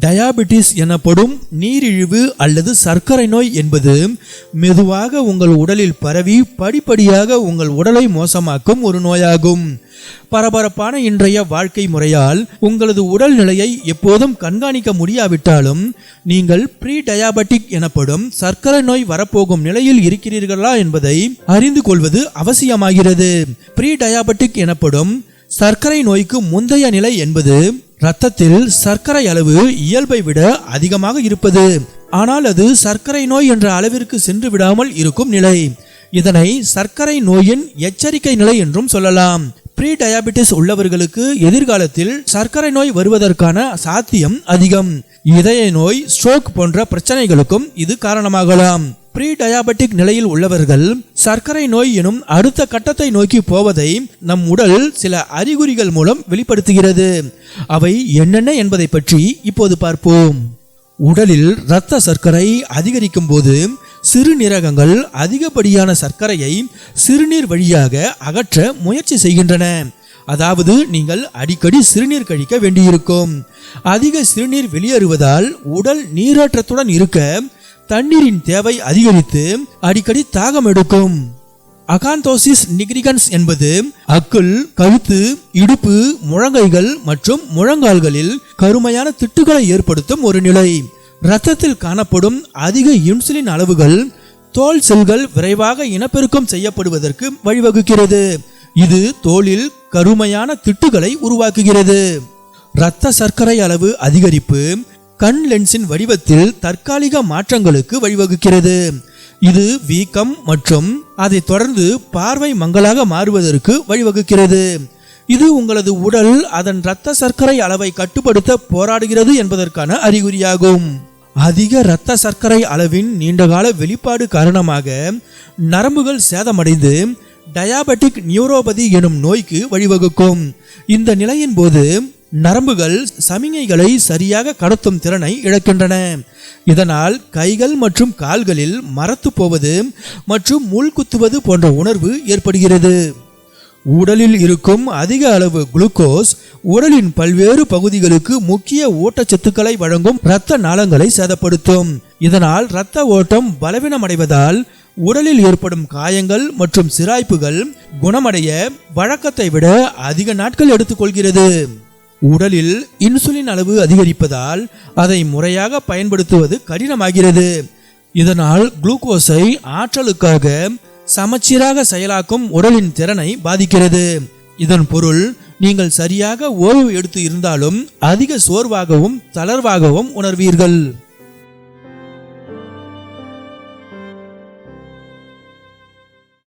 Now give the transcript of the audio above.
Diabetes எனப்படும் நீரிழிவு அல்லது சர்க்கரை நோய் என்பது மெதுவாக உங்கள் உடலில் பரவி படிப்படியாக உங்கள் உடலை மோசமாக்கும் ஒரு நோயாகும். பரபரப்பான இன்றைய வாழ்க்கை முறையால் உங்களது உடல் நிலையை எப்போதும் கண்காணிக்க முடியாவிட்டாலும் நீங்கள் ப்ரீ டயாபெட்டிக் எனப்படும் சர்க்கரை நோய் வரப்போகும் நிலையில் இருக்கிறீர்களா என்பதை அறிந்து கொள்வது அவசியமாகிறது. ப்ரீ டயாபெட்டிக் எனப்படும் சர்க்கரை நோய்க்கு முந்தைய நிலை என்பது இரத்தத்தில் சர்க்கரை அளவு இயல்பை விட அதிகமாக இருப்பது. ஆனால் அது சர்க்கரை நோய் என்ற அளவிற்கு சென்று விடாமல் இருக்கும் நிலை. இதனை சர்க்கரை நோயின் எச்சரிக்கை நிலை என்றும் சொல்லலாம். ப்ரீ டயாபிட்டிஸ் உள்ளவர்களுக்கு எதிர்காலத்தில் சர்க்கரை நோய் வருவதற்கான சாத்தியம் அதிகம். இதய நோய் ஸ்ட்ரோக் போன்ற பிரச்சனைகளுக்கும் இது காரணமாகலாம். ப்ரீ டயாபெட்டிக் நிலையில் உள்ளவர்கள் சர்க்கரை நோய் எனும் அடுத்த கட்டத்தை நோக்கி போவதை நம் உடல் சில அறிகுறிகள் மூலம் வெளிப்படுத்துகிறது. அவை என்னென்ன என்பதை பற்றி இப்போது பார்ப்போம். உடலில் இரத்த சர்க்கரை அதிகரிக்கும் போது சிறுநீரகங்கள் அதிகப்படியான சர்க்கரையை சிறுநீர் வழியாக அகற்ற முயற்சி செய்கின்றன. அதாவது நீங்கள் அடிக்கடி சிறுநீர் கழிக்க வேண்டியிருக்கும். அதிக சிறுநீர் வெளியேறுவதால் உடல் நீரேற்றத்துடன் இருக்க தண்ணீரின் தேவை அதிகரித்து அடிக்கடி தாகம் எடுக்கும் அகாந்தோசிஸ் நிக்ரிகன்ஸ் என்பது அக்குள் கழுத்து இடுப்பு முழங்கைகள் மற்றும் முழங்கால்களில் கருமையான திட்டுகளை ஏற்படுத்தும் ஒரு நிலை. இரத்தத்தில் காணப்படும் அதிக இன்சுலின் அளவுகள் தோல் செல்கள் விரைவாக இனப்பெருக்கம் செய்யப்படுவதற்கு வழிவகுக்கிறது. இது தோலில் கருமையான திட்டுகளை உருவாக்குகிறது. இரத்த சர்க்கரை அளவு அதிகரிப்பு கண் லென்ஸின் வடிவத்தில் தற்காலிக மாற்றங்களுக்கு வழிவகுக்கிறது. இது வீக்கம் மற்றும் அதைத் தொடர்ந்து பார்வை மங்கலாக மாறுவதற்கு வழிவகுக்கிறது. இது உங்களது உடல் அதன் இரத்த சர்க்கரை அளவை கட்டுப்படுத்த போராடுகிறது என்பதற்கான அறிகுறியாகும். அதிக இரத்த சர்க்கரை அளவின் நீண்டகால வெளிப்பாடு காரணமாக நரம்புகள் சேதமடைந்து டயாபெட்டிக் நியூரோபதி எனும் நோய்க்கு வழிவகுக்கும். இந்த நிலையின் போது நரம்புகள் சமிகைகளை சரியாக கடத்தும் திறனை இழக்கின்றன. இதனால் கைகள் மற்றும் கால்களில் மரத்து போவது மற்றும் முள் குத்துவது போன்ற உணர்வு ஏற்படுகிறது. உடலில் இருக்கும் அதிக அளவு குளுக்கோஸ் உடலின் பல்வேறு பகுதிகளுக்கு முக்கிய ஊட்டச்சத்துக்களை வழங்கும் இரத்த நாளங்களை சேதப்படுத்தும். இதனால் இரத்த ஓட்டம் பலவீனமடைவதால் உடலில் ஏற்படும் காயங்கள் மற்றும் சிராய்ப்புகள் குணமடைய வழக்கத்தை விட அதிக நாட்கள் எடுத்துக்கொள்கிறது. உடலில் இன்சுலின் அளவு அதிகரிப்பதால் அதை முறையாக பயன்படுத்துவது கடினமாகிறது. இதனால் குளுக்கோஸை ஆற்றலுக்காக சமச்சீராக செயலாக்கும் உடலின் திறனை பாதிக்கிறது. இதன் பொருள் நீங்கள் சரியாக ஓய்வு எடுத்து இருந்தாலும் அதிக சோர்வாகவும் தளர்வாகவும் உணர்வீர்கள்.